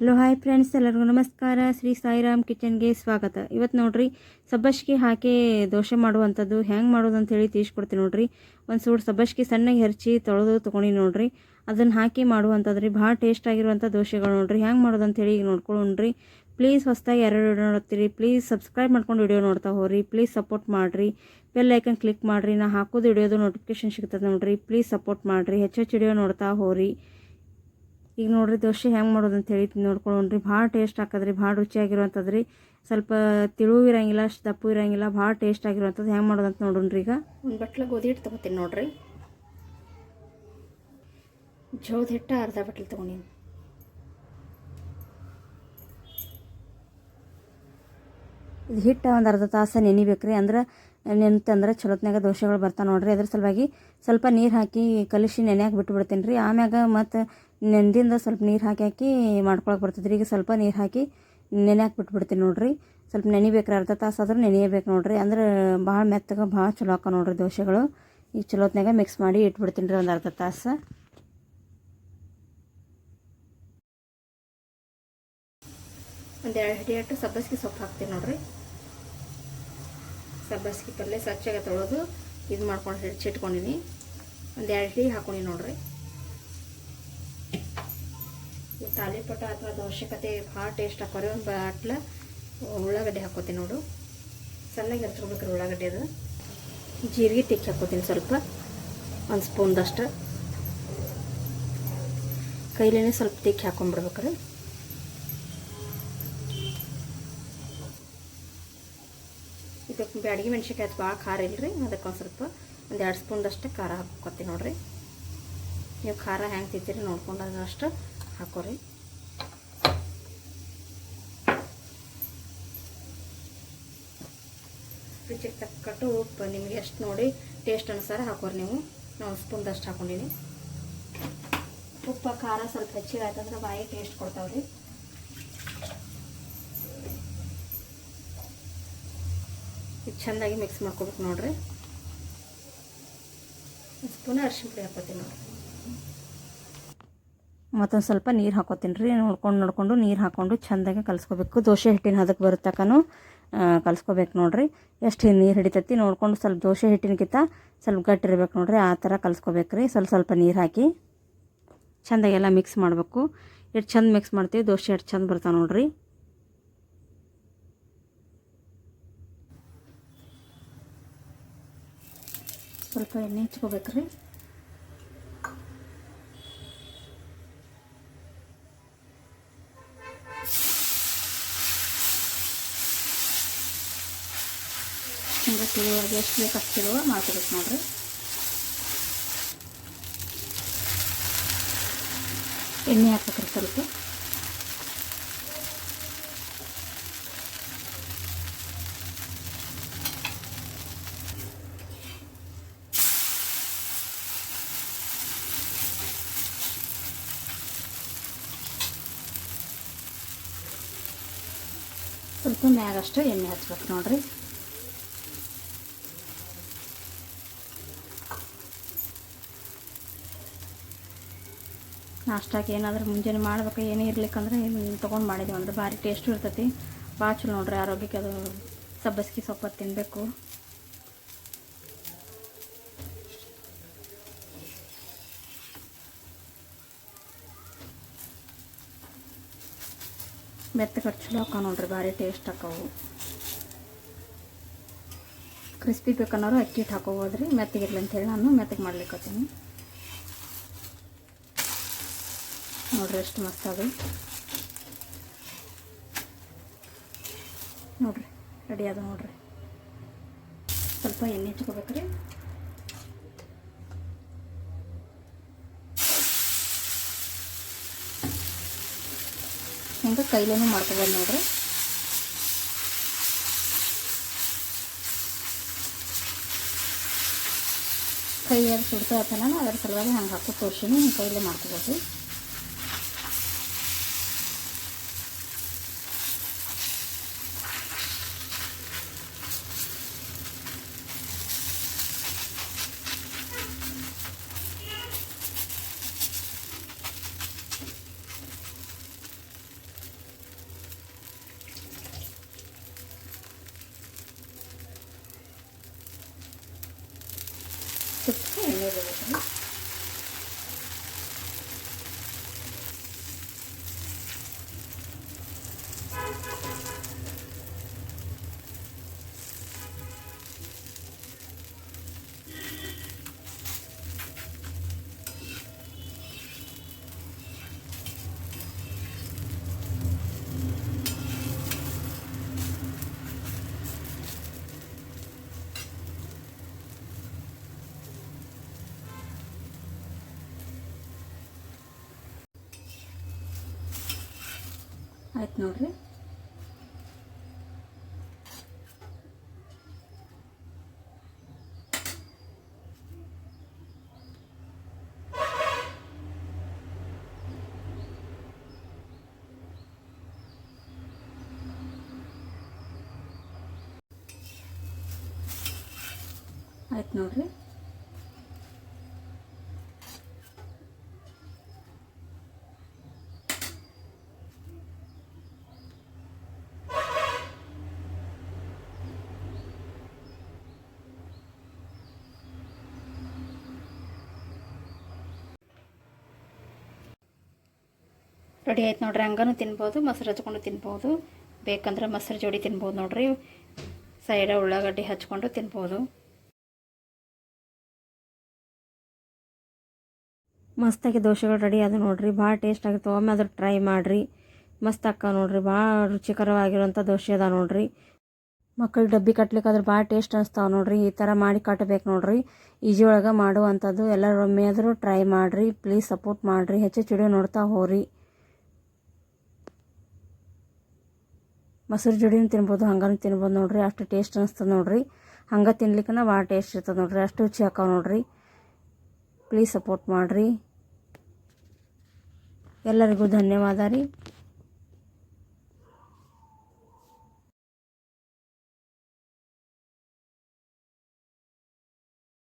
Hello, hi friends ಎಲ್ಲರಿಗೂ ನಮಸ್ಕಾರ. ಶ್ರೀ ಸಾಯಿರಾಮ್ ಕಿಚನ್ಗೆ ಸ್ವಾಗತ. ಇವತ್ತು ನೋಡ್ರಿ, ಸಬ್ಬಸ್ಗೆ ಹಾಕಿ ದೋಸೆ ಮಾಡುವಂಥದ್ದು. ಹೆಂಗೆ ಮಾಡೋದು ಅಂತ ಹೇಳಿ ತಿಳಿಸ್ಕೊಡ್ತೀನಿ ನೋಡ್ರಿ. ಒಂದು ಸೂಡು ಸಬ್ಬಸ್ಗೆ ಸಣ್ಣಗೆ ಹೆರ್ಚಿ ತೊಳೆದು ತೊಗೊಂಡು ನೋಡ್ರಿ. ಅದನ್ನು ಹಾಕಿ ಮಾಡುವಂಥದ್ದು ರೀ ಭಾಳ ಟೇಸ್ಟ್ ಆಗಿರುವಂಥ ದೋಸೆಗಳು ನೋಡ್ರಿ. ಹೆಂಗೆ ಮಾಡೋದು ಅಂತ ಹೇಳಿ ಈಗ ನೋಡ್ಕೊಳ್ಳೋಣ್ರಿ. ಪ್ಲೀಸ್ ಹೊಸದಾಗಿ ಯಾರು ವಿಡಿಯೋ ನೋಡ್ತೀರಿ ಪ್ಲೀಸ್ ಸಬ್ಸ್ಕ್ರೈಬ್ ಮಾಡ್ಕೊಂಡು ವಿಡಿಯೋ ನೋಡ್ತಾ ಹೋಗ್ರಿ. ಪ್ಲೀಸ್ ಸಪೋರ್ಟ್ ಮಾಡಿರಿ. ಬೆಲ್ ಐಕನ್ ಕ್ಲಿಕ್ ಮಾಡಿರಿ. ನಾ ಹಾಕೋದು ವಿಡಿಯೋದು ನೋಟಿಫಿಕೇಶನ್ ಸಿಗ್ತದೆ ನೋಡ್ರಿ. ಪ್ಲೀಸ್ ಸಪೋರ್ಟ್ ಮಾಡಿರಿ. ಹೆಚ್ಚು ಹೆಚ್ಚು ವಿಡಿಯೋ ನೋಡ್ತಾ ಹೋಗ್ರಿ. ಈಗ ನೋಡ್ರಿ ದೋಸೆ ಹೆಂಗೆ ಮಾಡೋದು ಅಂತ ಹೇಳಿ ನೋಡ್ಕೊಳ್ಳೋಣ್ರಿ ಭಾಳ ಟೇಸ್ಟ್ ಹಾಕದ್ರಿ, ಭಾಳ ರುಚಿಯಾಗಿರುವಂಥದ್ದು ರೀ ಸ್ವಲ್ಪ ತಿಳು ಇರಂಗಿಲ್ಲ, ಅಷ್ಟು ದಪ್ಪು ಇರೋಂಗಿಲ್ಲ, ಭಾಳ ಟೇಸ್ಟ್ ಆಗಿರುವಂಥದ್ದು ಹೆಂಗೆ ಮಾಡೋದಂತ ನೋಡೋಣ್ರಿ ಈಗ. ಒಂದು ಬಟ್ಲ ಗೋಧಿ ಹಿಟ್ಟು ತೊಗೋತೀನಿ ನೋಡ್ರಿ. ಜೋದ ಹಿಟ್ಟು ಅರ್ಧ ಬಟ್ಲು ತೊಗೊಂಡೀನಿ. ಇದು ಹಿಟ್ಟು ಒಂದು ಅರ್ಧ ತಾಸು ನೆನಿಬೇಕ್ರಿ. ಅಂದ್ರೆ ನೆನ್ತಂದ್ರೆ ಚಲೋತ್ನಾಗ ದೋಸೆಗಳು ಬರ್ತಾವೆ ನೋಡಿರಿ. ಅದ್ರ ಸಲುವಾಗಿ ಸ್ವಲ್ಪ ನೀರು ಹಾಕಿ ಕಲಿಸಿ ನೆನೆಯಾಕೆ ಬಿಟ್ಟು ಬಿಡ್ತೀನಿ ರೀ ಆಮ್ಯಾಗ ಮತ್ತು ನೆಂದಿಂದ ಸ್ವಲ್ಪ ನೀರು ಹಾಕಿ ಹಾಕಿ ಮಾಡ್ಕೊಳಕ್ಕೆ ರೀ ಈಗ ಸ್ವಲ್ಪ ನೀರು ಹಾಕಿ ನೆನೆಯಾಕೆ ಬಿಟ್ಬಿಡ್ತೀನಿ ನೋಡಿರಿ. ಸ್ವಲ್ಪ ನೆನಿಬೇಕ್ರಿ. ಅರ್ಧ ತಾಸು ಆದರೂ ನೆನೆಯಬೇಕು ನೋಡಿರಿ. ಅಂದ್ರೆ ಭಾಳ ಮೆತ್ತಗೆ, ಭಾಳ ಚಲೋ ಹಾಕ ನೋಡಿರಿ ದೋಸೆಗಳು ಈಗ ಚಲೋತ್ನಾಗ ಮಿಕ್ಸ್ ಮಾಡಿ ಇಟ್ಬಿಡ್ತೀನಿ ರೀ ಒಂದು ಅರ್ಧ ತಾಸು. ಒಂದು ಎರಡು ಹಿಡಿಯಟ್ಟು ಸಬ್ಬಸಿಗೆ ಸೊಪ್ಪು ಹಾಕ್ತೀನಿ ನೋಡ್ರಿ. ಸಬ್ಬಸಿಗೆ ಪಲ್ಯ ಸ್ವಚ್ಛಾಗ ತೊಳೆದು ಇದು ಮಾಡ್ಕೊಂಡು ಹೆಚ್ಚಿಟ್ಕೊಂಡಿನಿ ಒಂದು ಎರಡು ಹಿಡಿ ಹಾಕೊಂಡಿ ನೋಡ್ರಿ. ತಾಲಿಪಟ ಅಥವಾ ಅವಶ್ಯಕತೆ ಭಾಳ ಟೇಸ್ಟ್ ಹಾಕೋರಿ ಒಂದು ಬಾಟ್ಲ ಉಳ್ಳಾಗಡ್ಡೆ ಹಾಕೋತೀನಿ ನೋಡು. ಸಣ್ಣಗೆ ಹಚ್ಕೊಬೇಕ್ರಿ ಉಳ್ಳಾಗಡ್ಡೆ ಅದು. ಜೀರಿಗೆ ತಿಕ್ಕಿ ಹಾಕೋತೀನಿ ಸ್ವಲ್ಪ. ಒಂದು ಸ್ಪೂನ್ದಷ್ಟು ಕೈಲೇನೆ ಸ್ವಲ್ಪ ತಿಕ್ಕಿ ಹಾಕೊಂಡ್ಬಿಡ್ಬೇಕ್ರಿ ಇದಕ್ಕೆ ಬ್ಯಾಡಗಿ ಮೆಣ್ಸಿನ್ಕಾಯಿ ಅದು ಭಾಳ ಖಾರ ಇಲ್ಲರಿ ಅದಕ್ಕೆ ಒಂದು ಸ್ವಲ್ಪ ಒಂದು ಎರಡು ಸ್ಪೂನ್ದಷ್ಟು ಖಾರ ಹಾಕ್ಕೊತೀನಿ ನೋಡಿರಿ. ನೀವು ಖಾರ ಹೆಂಗೆ ತಿಂತೀರಿ ನೋಡ್ಕೊಂಡು ಅಷ್ಟು ಹಾಕೋರಿ. ರುಚಿಗೆ ತಕ್ಕಟ್ಟು ಉಪ್ಪು ನಿಮಗೆ ಎಷ್ಟು ನೋಡಿ ಟೇಸ್ಟ್ ಅನುಸಾರ ಹಾಕೋರಿ ನೀವು. ನಾವು ಸ್ಪೂನ್ದಷ್ಟು ಹಾಕೊಂಡಿನಿ. ಉಪ್ಪು, ಖಾರ ಸ್ವಲ್ಪ ಹೆಚ್ಚಿಗೆ ಆಯ್ತಂದ್ರೆ ಬಾಯಿ ಟೇಸ್ಟ್ ಕೊಡ್ತಾವ್ರಿ. ಚೆಂದಾಗಿ ಮಿಕ್ಸ್ ಮಾಡ್ಕೊಬೇಕು ನೋಡ್ರಿ. ಒಂದು ಸ್ಪೂನ್ ಅರಿಶಿನ ಪುಡಿ ಹಾಕೋತೀನಿ ನೋಡ್ರಿ. ಮತ್ತೊಂದು ಸ್ವಲ್ಪ ನೀರು ಹಾಕೋತೀನಿ ರೀ. ನೋಡ್ಕೊಂಡು ನೋಡಿಕೊಂಡು ನೀರು ಹಾಕ್ಕೊಂಡು ಚೆಂದಾಗಿ ಕಲಿಸ್ಕೋಬೇಕು. ದೋಸೆ ಹಿಟ್ಟಿನ ಹದಕ್ಕೆ ಬರುತ್ತಕ್ಕೂ ಕಲಿಸ್ಕೋಬೇಕು ನೋಡ್ರಿ. ಎಷ್ಟು ನೀರು ಹಿಡಿತೈತಿ ನೋಡ್ಕೊಂಡು ಸ್ವಲ್ಪ ದೋಸೆ ಹಿಟ್ಟಿನಕಿಂತ ಸ್ವಲ್ಪ ಗಟ್ಟಿ ಇರ್ಬೇಕು ನೋಡ್ರಿ. ಆ ಥರ ಕಲಿಸ್ಕೋಬೇಕು ರೀ. ಸ್ವಲ್ಪ ಸ್ವಲ್ಪ ನೀರು ಹಾಕಿ ಚೆಂದಾಗೆಲ್ಲ ಮಿಕ್ಸ್ ಮಾಡಬೇಕು. ಎಷ್ಟು ಚೆಂದ ಮಿಕ್ಸ್ ಮಾಡ್ತೀವಿ, ದೋಸೆ ಎಷ್ಟು ಚೆಂದ ಬರ್ತಾವೆ ನೋಡ್ರಿ. ಸ್ವಲ್ಪ ಎಣ್ಣೆ ಹಚ್ಕೋಬೇಕ್ರಿ. ಹಿಂಗೆ ತಿಳುವಾಗಿ ಎಷ್ಟು ಬೇಕು ಅಷ್ಟು ತಿಳುವ ಮಾಡ್ಕೋಬೇಕು ನೋಡ್ರಿ. ಎಣ್ಣೆ ಹಾಕ್ಬೇಕ್ರಿ ಸ್ವಲ್ಪ. ಸ್ವಲ್ಪ ಮ್ಯಾಗಷ್ಟು ಎಣ್ಣೆ ಹಚ್ಬೇಕು ನೋಡ್ರಿ. ನಾಷ್ಟಾಕ್ಕೆ ಏನಾದರೂ ಮುಂಜಾನೆ ಮಾಡ್ಬೇಕು, ಏನೇ ಇರ್ಲಿಕ್ಕಂದ್ರೆ ತೊಗೊಂಡು ಮಾಡಿದ್ದೀವಿ ಅಂದ್ರೆ ಭಾರಿ ಟೇಸ್ಟು ಇರ್ತೈತಿ. ಭಾಳ ಚಲೋ ನೋಡ್ರಿ, ಆರೋಗ್ಯಕ್ಕೆ ಅದು ಸಬ್ಬಸ್ಗೆ ಸೊಪ್ಪು ತಿನ್ನಬೇಕು ಮೆತ್ತಗೆ ಚಲೋ ಹಾಕ ನೋಡ್ರಿ, ಭಾರಿ ಟೇಸ್ಟ್ ಹಾಕವು ಕ್ರಿಸ್ಪಿ ಬೇಕನ್ನೋರು ಅಕ್ಕಿ ಹಿಟ್ಟು ಹಾಕೋಬೋದ್ರಿ ಮೆತ್ತಗಿರ್ಲಿ ಅಂತೇಳಿ ನಾನು ಮೆತ್ತಗೆ ಮಾಡ್ಲಿಕ್ಕತ್ತೀನಿ ನೋಡ್ರಿ ಎಷ್ಟು ಮಸ್ತ್ ಅದು. ನೋಡ್ರಿ ರೆಡಿ ಅದು ನೋಡ್ರಿ. ಸ್ವಲ್ಪ ಎಣ್ಣೆ ಹಚ್ಕೋಬೇಕ್ರಿ ಹಿಂಗೆ ಕೈಲೇನು ಮಾಡ್ಕೋಬೋದು ನೋಡ್ರಿ. ಕೈಯಲ್ಲಿ ಸುಡ್ತಾ ನಾನು, ಅದರ ಸಲುವಾಗಿ ಹಂಗೆ ಹಾಕೋ ತೋರ್ಸಿನಿ, ಹಿಂಗೆ ಕೈಲೇ ಮಾಡ್ಕೋಬೋದು ಸ್ವಲ್ಪ ಎಣ್ಣೆ ಬಿಡ್ಬೇಕು ಆಯ್ತು ನೋಡ್ರಿ. ಆಯ್ತು ನೋಡ್ರಿ. ರೆಡಿ ಆಯ್ತು ನೋಡ್ರಿ, ಹಂಗನೂ ತಿನ್ಬೋದು, ಮೊಸರು ಹಚ್ಕೊಂಡು ತಿನ್ಬೋದು, ಬೇಕಂದ್ರೆ ಮೊಸರು ಜೋಡಿ ತಿನ್ಬೋದು ನೋಡ್ರಿ. ಸೈಡ ಉಳ್ಳಾಗಡ್ಡಿ ಹಚ್ಕೊಂಡು ತಿನ್ಬೋದು. ಮಸ್ತಾಗಿ ದೋಸೆಗಳು ರೆಡಿ ಆದ ನೋಡ್ರಿ, ಭಾಳ ಟೇಸ್ಟ್ ಆಗುತ್ತೆ. ಒಮ್ಮೆ ಅದ್ರ ಟ್ರೈ ಮಾಡಿರಿ. ಮಸ್ತ್ ಅಕ್ಕ ನೋಡ್ರಿ, ಭಾಳ ರುಚಿಕರವಾಗಿರುವಂಥ ದೋಸೆ ಅದ ನೋಡ್ರಿ. ಮಕ್ಕಳಿಗೆ ಡಬ್ಬಿ ಕಟ್ಲಿಕ್ಕಾದ್ರೆ ಭಾಳ ಟೇಸ್ಟ್ ಅನಿಸ್ತಾವೆ ನೋಡ್ರಿ, ಈ ಥರ ಮಾಡಿ ಕಟ್ಟಬೇಕು ನೋಡ್ರಿ. ಈಜಿ ಒಳಗೆ ಮಾಡುವಂಥದ್ದು ಎಲ್ಲರೂ ಒಮ್ಮೆ ಆದರೂ ಟ್ರೈ ಮಾಡಿರಿ ಪ್ಲೀಸ್ ಸಪೋರ್ಟ್ ಮಾಡಿರಿ ಹೆಚ್ಚು ಚಿಡಿಯೋ ನೋಡ್ತಾ ಹೋರಿ ಮೊಸರು ಜೋಡಿನೂ ತಿನ್ಬೋದು, ಹಂಗಾನು ತಿನ್ಬೋದು ನೋಡ್ರಿ. ಅಷ್ಟು ಟೇಸ್ಟ್ ಅನಿಸ್ತದೆ ನೋಡ್ರಿ. ಹಂಗೆ ತಿನ್ಲಿಕ್ಕನ ಭಾಳ ಟೇಸ್ಟ್ ಇರ್ತದೆ ನೋಡ್ರಿ. ಅಷ್ಟು ರುಚಿ ಹಾಕಾವ ನೋಡ್ರಿ. ಪ್ಲೀಸ್ ಸಪೋರ್ಟ್ ಮಾಡಿರಿ. ಎಲ್ಲರಿಗೂ ಧನ್ಯವಾದ ರೀ.